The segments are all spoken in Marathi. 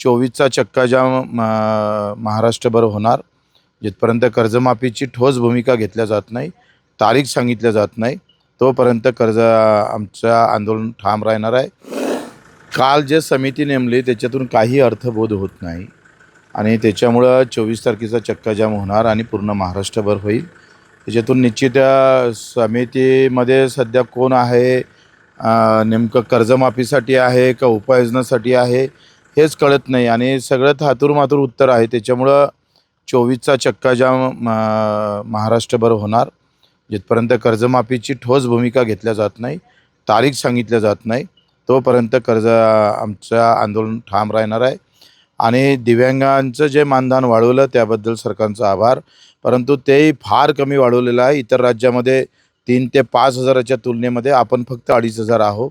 चोवीसचा चक्काजाम म- महाराष्ट्रभर होणार जिथपर्यंत कर्जमाफीची ठोस भूमिका घेतल्या जात नाही तारीख सांगितल्या जात नाही तोपर्यंत कर्ज आमचं आंदोलन ठाम राहणार आहे. काल जे समिती नेमली त्याच्यातून काही अर्थबोध होत नाही आणि त्याच्यामुळं चोवीस तारखेचा चक्काजाम होणार आणि पूर्ण महाराष्ट्रभर होईल. त्याच्यातून निश्चित समितीमध्ये सध्या कोण आहे? नेमकं कर्जमाफीसाठी आहे का उपाययोजनासाठी आहे? हेच कळत नाही. आणि सगळ्यात थातूरमातूर उत्तर आहे. त्याच्यामुळं चोवीसचा चक्काजाम म- महाराष्ट्रभर होणार जिथपर्यंत कर्जमाफीची ठोस भूमिका घेतल्या जात नाही तारीख सांगितल्या जात नाही तोपर्यंत कर्ज आमचं आंदोलन ठाम राहणार आहे. आणि दिव्यांगांचं जे मानधन वाढवलं त्याबद्दल सरकारचा आभार. परंतु तेही फार कमी वाढवलेलं आहे. इतर राज्यामध्ये तीन ते पाच हजाराच्या तुलनेमध्ये आपण फक्त अडीच हजार आहोत.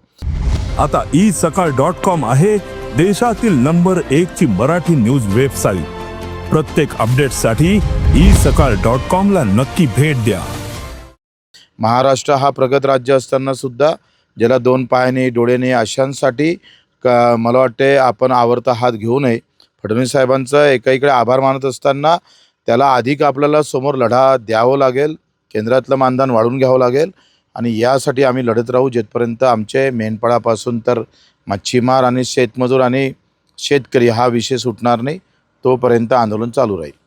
आता ई सकाळ डॉट कॉम आहे. देशातील नंबर एक ची मराठी न्यूज वेबसाईट. प्रत्येक अपडेटसाठी ई सकाळ डॉट कॉम ला नक्की भेट द्या. महाराष्ट्र हा प्रगत राज्य असताना सुद्धा ज्याला दोन पायाने डोळ्याने अशांसाठी का मला वाटते आपण आवडता हात घेऊ नये. फडणवीस साहेबांचा एकाईकडे आभार मानत असताना त्याला अधिक आपल्याला समोर लढा द्यावं लागेल. केंद्रातलं मानधन वाढवून घ्यावं लागेल. आणि यासाठी आम्ही लढत राहू जेथपर्यंत आमचे मेंढपाळापासून तर मच्छीमार आणि शेतमजूर आणि शेतकरी हा विषय सुटणार नाही तोपर्यंत आंदोलन चालू राहील.